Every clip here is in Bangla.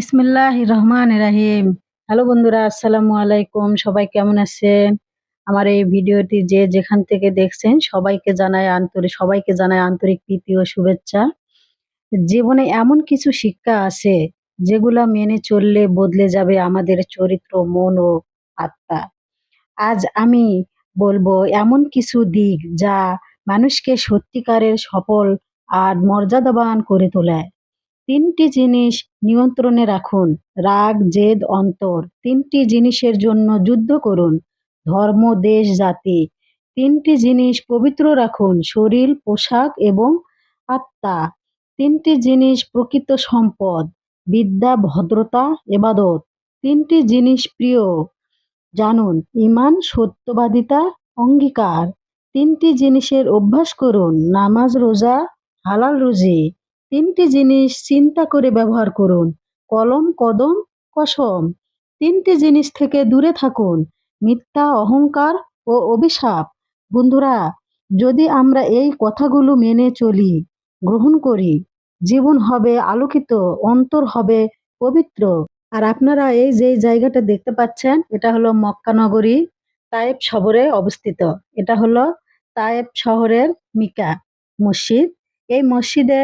বিসমিল্লাহ রহমান রাহিম। হ্যালো বন্ধুরা, আসসালামু আলাইকুম। সবাই কেমন আছেন? আমার এই ভিডিওটি যে যেখান থেকে দেখছেন, সবাইকে জানায় আন্তরিক সবাইকে জানায় আন্তরিক প্রীতি ও শুভেচ্ছা। জীবনে এমন কিছু শিক্ষা আছে, যেগুলা মেনে চললে বদলে যাবে আমাদের চরিত্র, মন ও আত্মা। আজ আমি বলব এমন কিছু দিক যা মানুষকে সত্যিকারের সফল আর মর্যাদাবান করে তোলায় তিনটি জিনিস নিয়ন্ত্রণে রাখুন। রাগ, জেদ, অন্তর। তিনটি জিনিসের জন্য যুদ্ধ করুন। ধর্ম, দেশ, জাতি। তিনটি জিনিস পবিত্র রাখুন। শরীর, পোশাক এবং আত্মা। তিনটি জিনিস প্রকৃত সম্পদ। বিদ্যা, ভদ্রতা, এবাদত। তিনটি জিনিস প্রিয়। জানুন ইমান সত্যবাদিতা, অঙ্গীকার। তিনটি জিনিসের অভ্যাস করুন। নামাজ, রোজা, হালাল রুজি। তিনটি জিনিস চিন্তা করে ব্যবহার করুন। কলম, কদম, কসম। তিনটি জিনিস থেকে দূরে থাকুন। মিথ্যা, অহংকার ও অভিশাপ। বন্ধুরা, যদি আমরা এই কথাগুলো মেনে চলি, গ্রহণ করি, জীবন হবে আলোকিত, অন্তর হবে পবিত্র। আর আপনারা এই যে জায়গাটা দেখতে পাচ্ছেন, এটা হলো মক্কা নগরী, তায়েব শহরে অবস্থিত। এটা হলো তায়েব শহরের মিকা মসজিদ। এই মসজিদে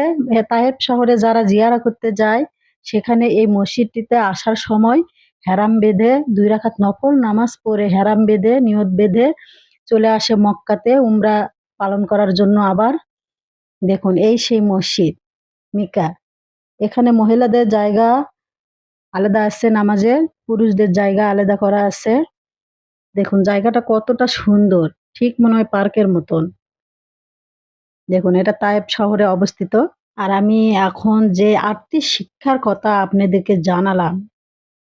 তায়েব শহরে যারা জিয়ারা করতে যায়, সেখানে এই মসজিদটিতে আসার সময় হেরাম বেঁধে দুই রাখাত নফল নামাজ পড়ে হেরাম বেঁধে, নিয়ত বেঁধে চলে আসে মক্কাতে উমরা পালন করার জন্য আবার। দেখুন, এই সেই মসজিদ, মিকা। এখানে মহিলাদের জায়গা আলাদা আছে নামাজের পুরুষদের জায়গা আলাদা করা আছে। দেখুন, জায়গাটা কতটা সুন্দর, ঠিক মনে হয় পার্কের মতন। দেখুন, এটা তায়েব শহরে অবস্থিত। আর আমি এখন যে আটটি শিক্ষার কথা আপনাদেরকে জানালাম,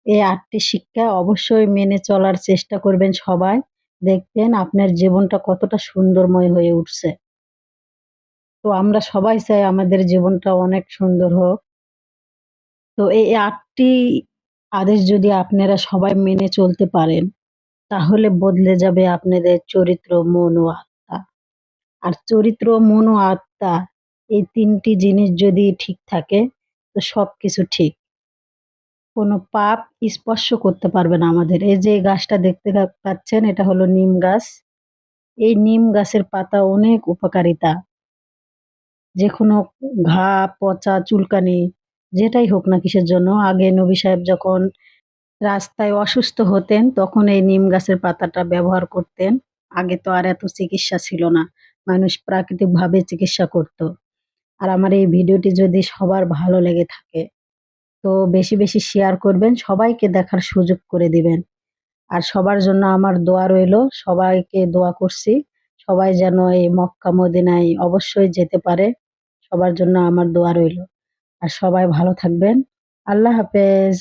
এই আটটি শিক্ষা অবশ্যই মেনে চলার চেষ্টা করবেন সবাই। দেখবেন আপনার জীবনটা কতটা সুন্দরময় হয়ে উঠছে। তো আমরা সবাই চাই আমাদের জীবনটা অনেক সুন্দর হোক। তো এই আটটি আদেশ যদি আপনারা সবাই মেনে চলতে পারেন, তাহলে বদলে যাবে আপনাদের চরিত্র, মন ও আর চরিত্র, মন ও আত্মা এই তিনটি জিনিস যদি ঠিক থাকে, তো সব কিছু ঠিক। কোনো পাপ স্পর্শ করতে পারবে না আমাদের। এই যে গাছটা দেখতে পাচ্ছেন, এটা হলো নিম গাছ। এই নিম গাছের পাতা অনেক উপকারিতা। যে কোনো ঘা, পচা, চুলকানি, যেটাই হোক না কিসের জন্য। আগে নবী সাহেব যখন রাস্তায় অসুস্থ হতেন, তখন এই নিম গাছের পাতাটা ব্যবহার করতেন। আগে তো আর এত চিকিৎসা ছিল না। মানুষ প্রাকৃতিকভাবে চিকিৎসা করত। আর আমার এই ভিডিওটি যদি সবার ভালো লেগে থাকে, তো বেশি বেশি শেয়ার করবেন, সবাইকে দেখার সুযোগ করে দিবেন। আর সবার জন্য আমার দোয়া রইল, সবাইকে দোয়া করছি। সবাই যেন এই মক্কা, মদিনায় অবশ্যই যেতে পারে, সবার জন্য আমার দোয়া রইল। আর সবাই ভালো থাকবেন। আল্লাহ হাফেজ।